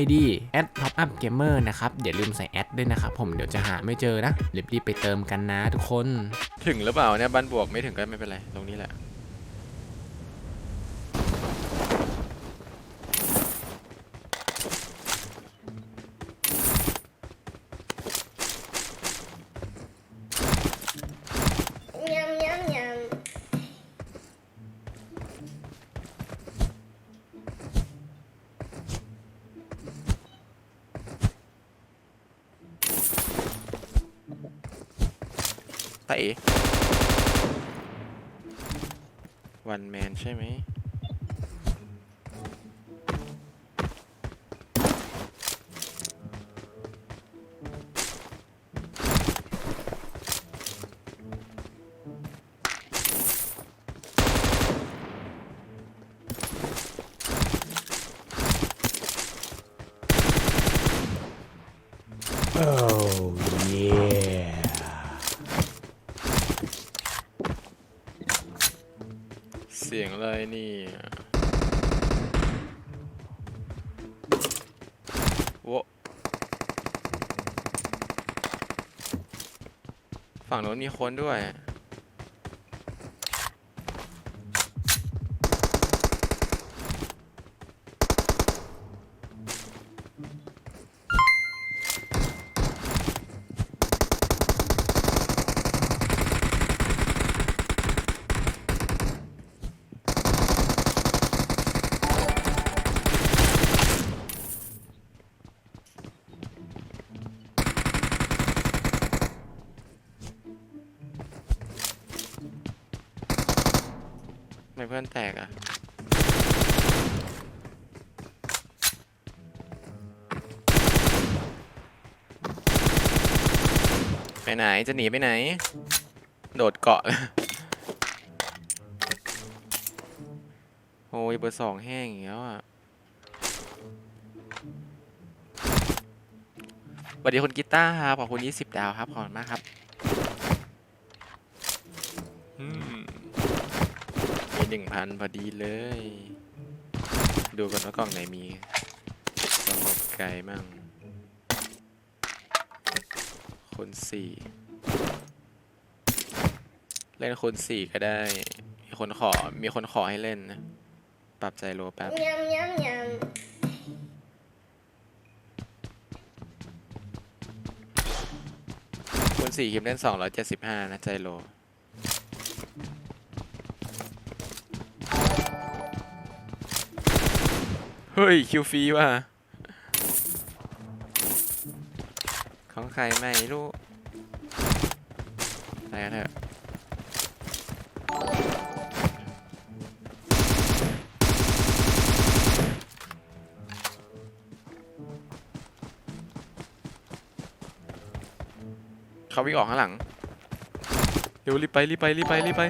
ID top up gamer นะครับอย่าลืมใส่แอดด้วยนะครับผมเดี๋ยวจะหาไม่เจอนะรีบๆไปเติมกันนะทุกคน ถึงหรือเปล่าเนี่ยบ้านบวกไม่ถึงก็ไม่เป็นไรตรงนี้แหละ วันแมนใช่ไหม เสียงอะไรนี่โวะฝั่งโน้นมีคนด้วย ไม่เพื่อนแตกอะ ไปไหนจะหนีไปไหน โดดเกาะ โอ้ยเบอร์สองแห้งอย่างเงี้ยอะสวัสดีคุณกีตาร์ครับขอบคุณ20 ดาวครับ ขอบคุณมากครับอืม มี หนึ่งพันพอดีเลย ดูกันว่ากล่องไหนมีสงบไกลมั่งคนสี่เล่นคนสี่ก็ได้ มีคนขอ มีคนขอให้เล่นนะ ปรับใจโลแป๊บ Nham nham nham. คนสี่คิมเล่นสองร้อยเจ็ดสิบห้านะใจโล เฮ้ย คิวฟรีว่ะ ของใครไม่รู้ไปกันเถอะเขาวิ่งออกข้างหลังเร็วรีบไปรีบไปรีบไปรีบไป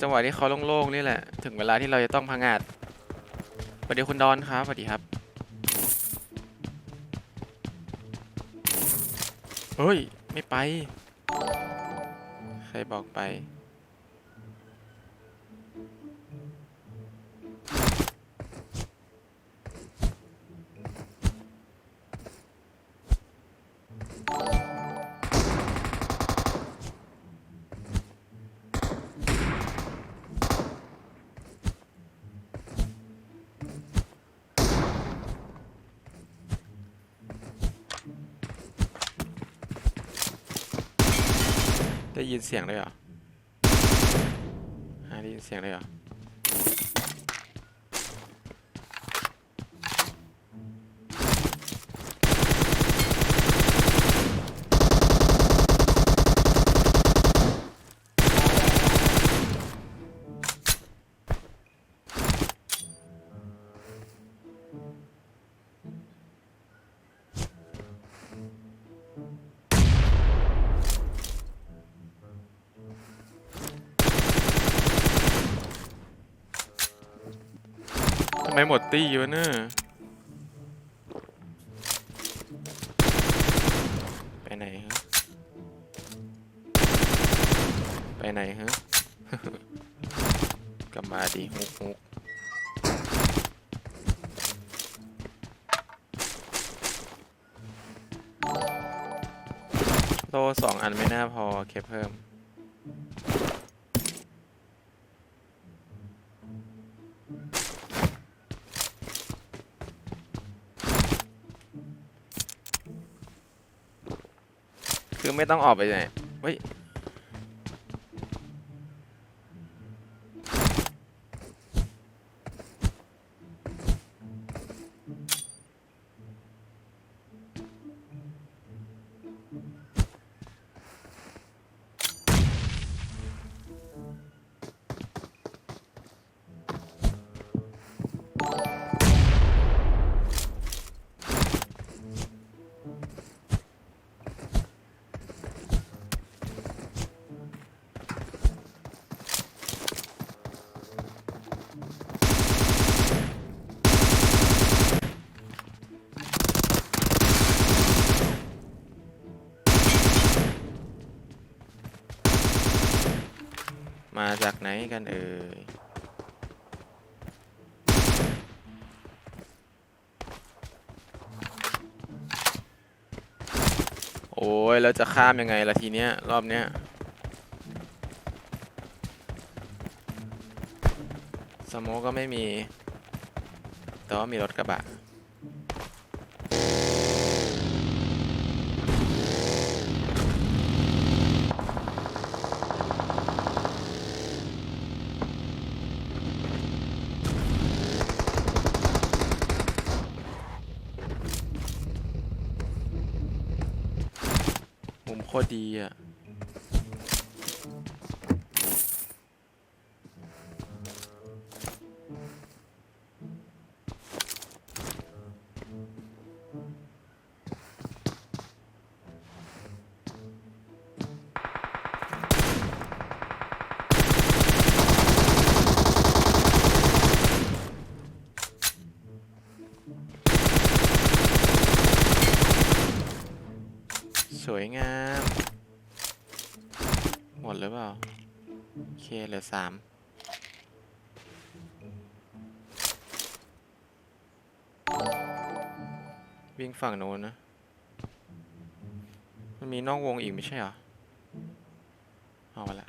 จังหวะที่เขาโล่งๆนี่แหละ ถึงเวลาที่เราจะต้องพังงาด สวัสดีคุณดอนครับสวัสดีครับ เฮ้ย ไม่ไป ใครบอกไป ได้ยินเสียงเลยเหรอได้ยินเสียงเลยเหรอ ไมหมดตี้วะเนี่ยไปไหนฮะ ไปไหนฮะ กลับมาดิฮุกฮุกโลสองอันไม่น่าพอ เก็บเพิ่ม คือไม่ต้องออกไปไหนเฮ้ย มาจากไหนกันเอ่ยโอ้ยแล้วจะข้ามยังไงล่ะทีเนี้ยรอบเนี้ยสโมกก็ไม่มี แต่ว่ามีรถกระบะ มุมโคตรดีอะ วยงาม หมดหรือเปล่า โอเคเหลือสามวิ่งฝั่งโน้นนะ มันมีนอกวงอีกไม่ใช่เหรอ เอามาละ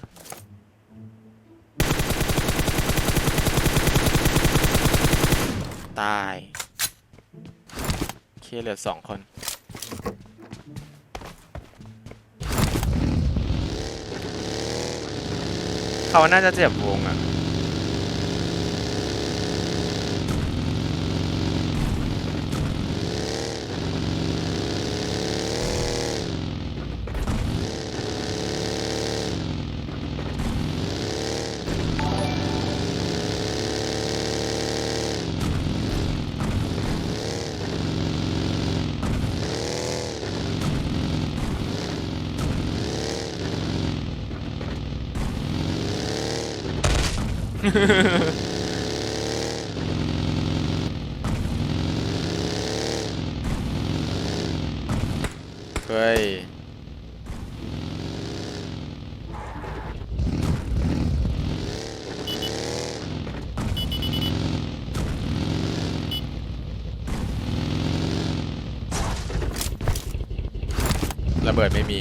ตาย เคเหลือสองคน เขาน่าจะเจ็บวงอะ เฮ้ยระเบิดไม่มี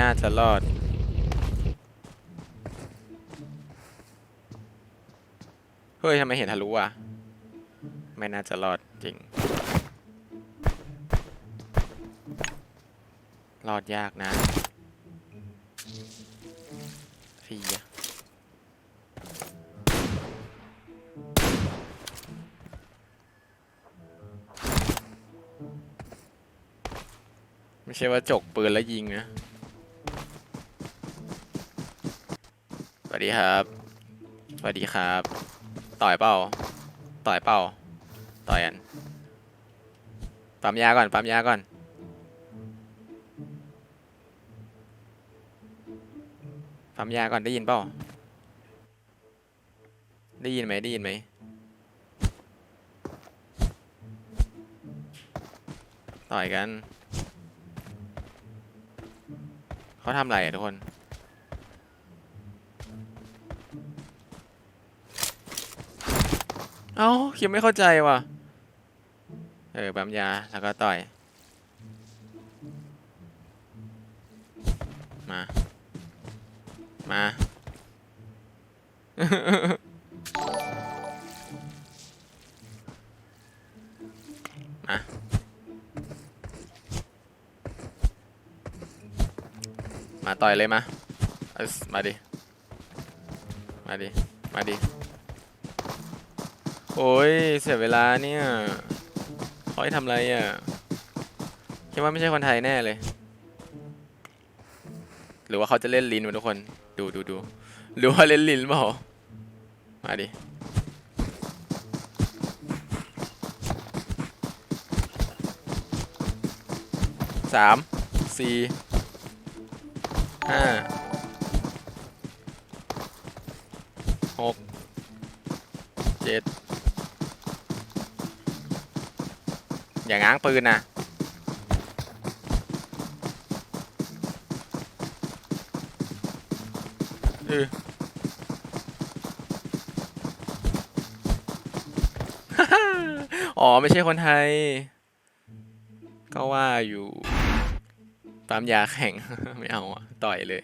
น่าจะรอด เฮ้ยทำไมเห็นทะลุอะ ไม่น่าจะรอดจริง รอดยากนะฟรีอะไม่ใช่ว่าจกปืนแล้วยิงนะ ดีครับ สวัสดีครับ ต่อยเปล่าต่อยเปล่าต่อยอัน ปั๊มยาก่อน ปั๊มยาก่อน ปั๊มยาก่อนได้ยินเปล่าได้ยินไหมได้ยินไหมต่อยกัน เขาทำอะไรอะทุกคน เอ้าคิดไม่เข้าใจว่ะ เออปั๊มยาแล้วก็ต่อย มา มา มามาต่อยเลยมา มาดิ มาดิ มาดิ โอ้ยเสียเวลาเนี่ยเขาให้ทำอะไรอะคิดว่าไม่ใช่คนไทยแน่เลย หรือว่าเขาจะเล่นลิ้นวะทุกคน ดูดูดูหรือว่าเล่นลิ้นเปล่ามาดิสามสี่ห้า หก เจ็ด อย่างง้างปืนนะเอออ๋อ ไม่ใช่คนไทย ก็ว่าอยู่ปั๊มยาแข่ง ไม่เอาอะต่อยเลย